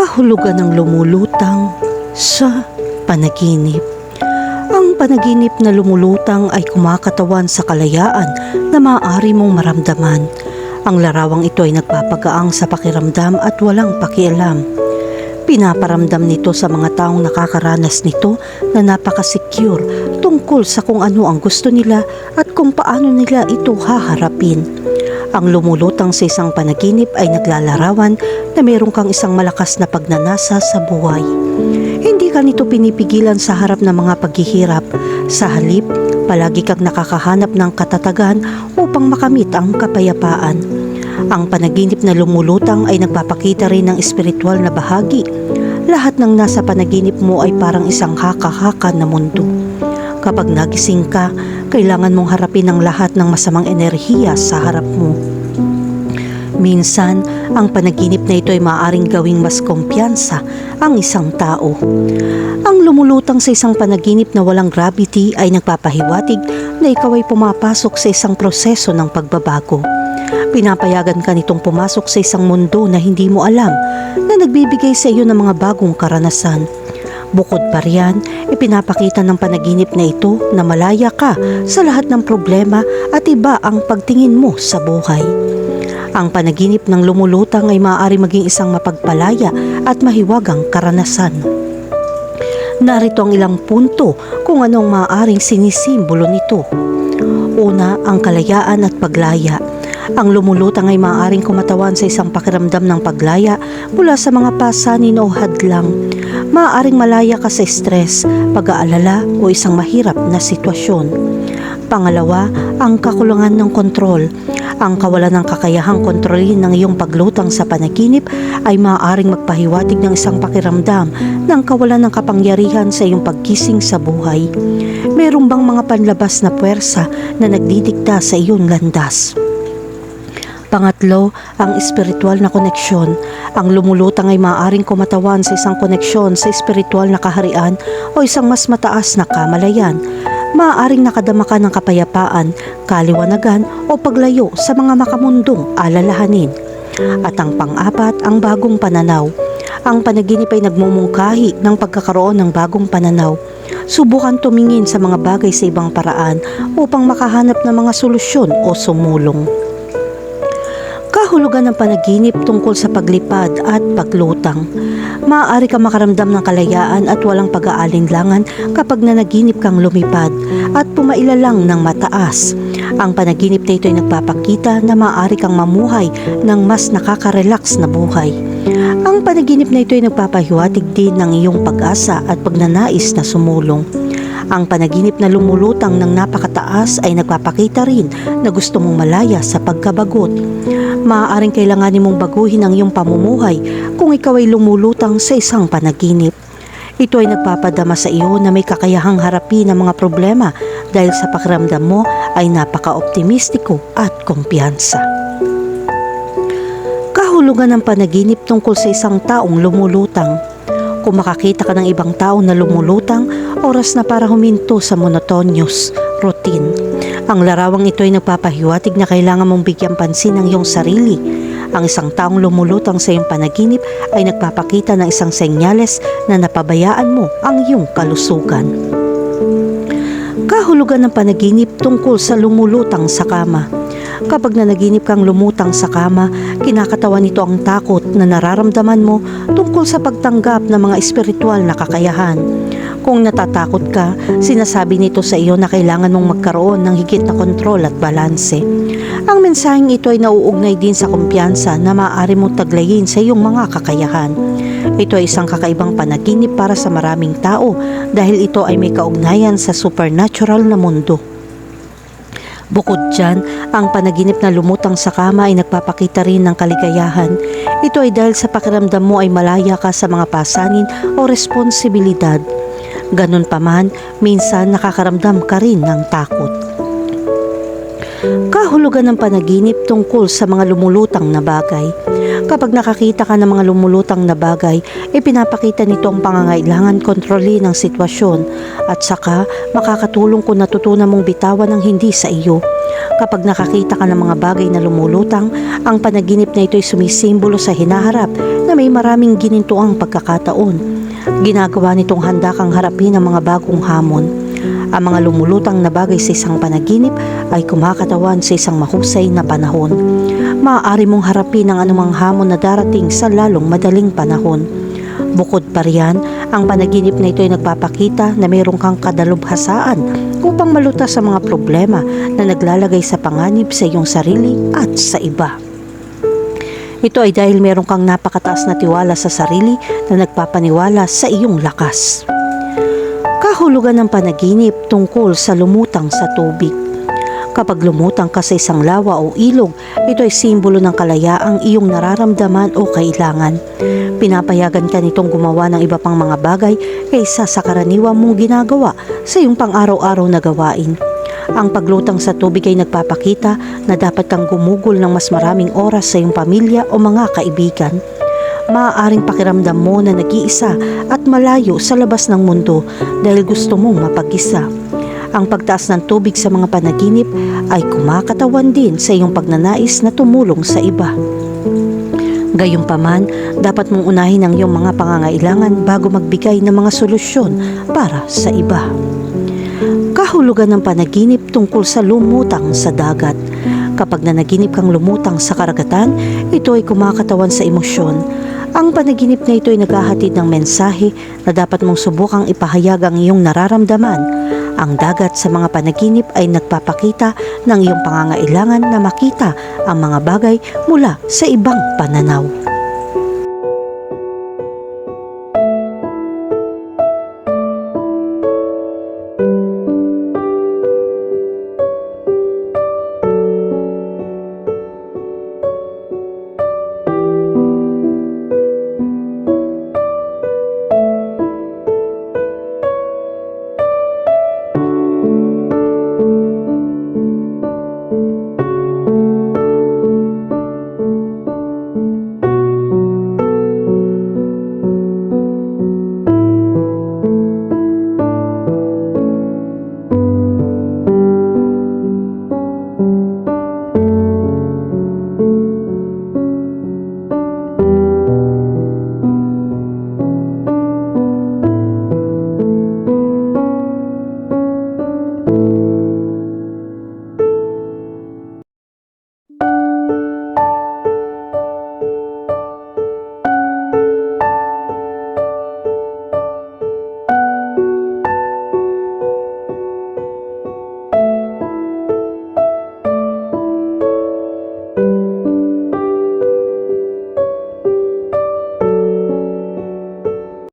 kahulugan ng lumulutang sa panaginip. Ang panaginip na lumulutang ay kumakatawan sa kalayaan na maaari mong maramdaman. Ang larawang ito ay nagpapagaang sa pakiramdam at walang pakialam. Pinaparamdam nito sa mga taong nakakaranas nito na napaka-secure tungkol sa kung ano ang gusto nila at kung paano nila ito haharapin. Ang lumulutang sa isang panaginip ay naglalarawan na meron kang isang malakas na pagnanasa sa buhay. Hindi ka nito pinipigilan sa harap ng mga paghihirap. Sa halip, palagi kang nakakahanap ng katatagan upang makamit ang kapayapaan. Ang panaginip na lumulutang ay nagpapakita rin ng espiritual na bahagi. Lahat ng nasa panaginip mo ay parang isang haka-haka na mundo. Kapag nagising ka, kailangan mong harapin ang lahat ng masamang enerhiya sa harap mo. Minsan, ang panaginip na ito ay maaaring gawing mas kumpiyansa ang isang tao. Ang lumulutang sa isang panaginip na walang gravity ay nagpapahiwatig na ikaw ay pumapasok sa isang proseso ng pagbabago. Pinapayagan ka nitong pumasok sa isang mundo na hindi mo alam na nagbibigay sa iyo ng mga bagong karanasan. Bukod pa riyan, ipinapakita ng panaginip na ito na malaya ka sa lahat ng problema at iba ang pagtingin mo sa buhay. Ang panaginip ng lumulutang ay maaari maging isang mapagpalaya at mahiwagang karanasan. Narito ang ilang punto kung anong maaaring sinisimbolo nito. Una, ang kalayaan at paglaya. Ang lumulutang ay maaaring kumatawan sa isang pakiramdam ng paglaya mula sa mga pasanin o hadlang. Maaaring malaya ka sa stress, pag-aalala o isang mahirap na sitwasyon. Pangalawa, ang kakulangan ng kontrol. Ang kawalan ng kakayahang kontrolin ng iyong paglutang sa panaginip ay maaaring magpahiwatig ng isang pakiramdam ng kawalan ng kapangyarihan sa iyong pagkising sa buhay. Meron bang mga panlabas na puwersa na nagdidikta sa iyong landas? Pangatlo, ang espiritual na koneksyon. Ang lumulutang ay maaaring kumatawan sa isang koneksyon sa espiritual na kaharian o isang mas mataas na kamalayan. Maaaring nakadama ka ng kapayapaan, kaliwanagan o paglayo sa mga makamundong alalahanin. At ang pang-apat, ang bagong pananaw. Ang panaginip ay nagmumungkahi ng pagkakaroon ng bagong pananaw. Subukan tumingin sa mga bagay sa ibang paraan upang makahanap ng mga solusyon o sumulong kahulugan ng panaginip tungkol sa paglipad at paglutang. Maaari ka makaramdam ng kalayaan at walang pag-aalinlangan kapag nanaginip kang lumipad at pumailalang ng mataas. Ang panaginip na ito ay nagpapakita na maaari kang mamuhay ng mas nakaka-relax na buhay. Ang panaginip na ito ay nagpapahiwatig din ng iyong pag-asa at pagnanais na sumulong. Ang panaginip na lumulutang ng napakataas ay nagpapakita rin na gusto mong malaya sa pagkabagot maaaring kailanganin mong baguhin ang iyong pamumuhay kung ikaw ay lumulutang sa isang panaginip. Ito ay nagpapadama sa iyo na may kakayahang harapin ang mga problema dahil sa pakiramdam mo ay napaka-optimistiko at kumpiyansa. Kahulugan ng panaginip tungkol sa isang taong lumulutang. Kung makakita ka ng ibang tao na lumulutang, oras na para huminto sa monotonous routine. Ang larawang ito ay nagpapahiwatig na kailangan mong bigyan pansin ang iyong sarili. Ang isang taong lumulutang sa iyong panaginip ay nagpapakita ng isang senyales na napabayaan mo ang iyong kalusugan. Kahulugan ng panaginip tungkol sa lumulutang sa kama. Kapag nanaginip kang lumutang sa kama, kinakatawan nito ang takot na nararamdaman mo tungkol sa pagtanggap ng mga espiritual na kakayahan. Kung natatakot ka, sinasabi nito sa iyo na kailangan mong magkaroon ng higit na kontrol at balanse. Ang mensaheng ito ay nauugnay din sa kumpiyansa na maaari mong taglayin sa iyong mga kakayahan. Ito ay isang kakaibang panaginip para sa maraming tao dahil ito ay may kaugnayan sa supernatural na mundo. Bukod dyan, ang panaginip na lumutang sa kama ay nagpapakita rin ng kaligayahan. Ito ay dahil sa pakiramdam mo ay malaya ka sa mga pasanin o responsibilidad. Ganun pa man, minsan nakakaramdam ka rin ng takot. Kahulugan ng panaginip tungkol sa mga lumulutang na bagay. Kapag nakakita ka ng mga lumulutang na bagay, ipinapakita nito ang pangangailangan kontrolin ang sitwasyon at saka makakatulong kung natutunan mong bitawan ang hindi sa iyo. Kapag nakakita ka ng mga bagay na lumulutang, ang panaginip na ito ay sumisimbolo sa hinaharap na may maraming ginintuang pagkakataon. Ginagawa nitong handa kang harapin ang mga bagong hamon. Ang mga lumulutang na bagay sa isang panaginip ay kumakatawan sa isang mahusay na panahon. Maaari mong harapin ang anumang hamon na darating sa lalong madaling panahon. Bukod pa riyan, ang panaginip na ito ay nagpapakita na mayroon kang kadalubhasaan upang malutas sa mga problema na naglalagay sa panganib sa iyong sarili at sa iba. Ito ay dahil meron kang napakataas na tiwala sa sarili na nagpapaniwala sa iyong lakas. Kahulugan ng panaginip tungkol sa lumutang sa tubig. Kapag lumutang ka sa isang lawa o ilog, ito ay simbolo ng kalayaang iyong nararamdaman o kailangan. Pinapayagan ka nitong gumawa ng iba pang mga bagay kaysa sa karaniwang mong ginagawa sa iyong pang-araw-araw na gawain. Ang paglutang sa tubig ay nagpapakita na dapat kang gumugol ng mas maraming oras sa iyong pamilya o mga kaibigan. Maaaring pakiramdam mo na nag-iisa at malayo sa labas ng mundo dahil gusto mong mapag-isa. Ang pagtaas ng tubig sa mga panaginip ay kumakatawan din sa iyong pagnanais na tumulong sa iba. Gayunpaman, dapat mong unahin ang iyong mga pangangailangan bago magbigay ng mga solusyon para sa iba. Kahulugan ng panaginip tungkol sa lumutang sa dagat. Kapag nanaginip kang lumutang sa karagatan, ito ay kumakatawan sa emosyon. Ang panaginip na ito ay naghahatid ng mensahe na dapat mong subukang ipahayag ang iyong nararamdaman. Ang dagat sa mga panaginip ay nagpapakita ng iyong pangangailangan na makita ang mga bagay mula sa ibang pananaw.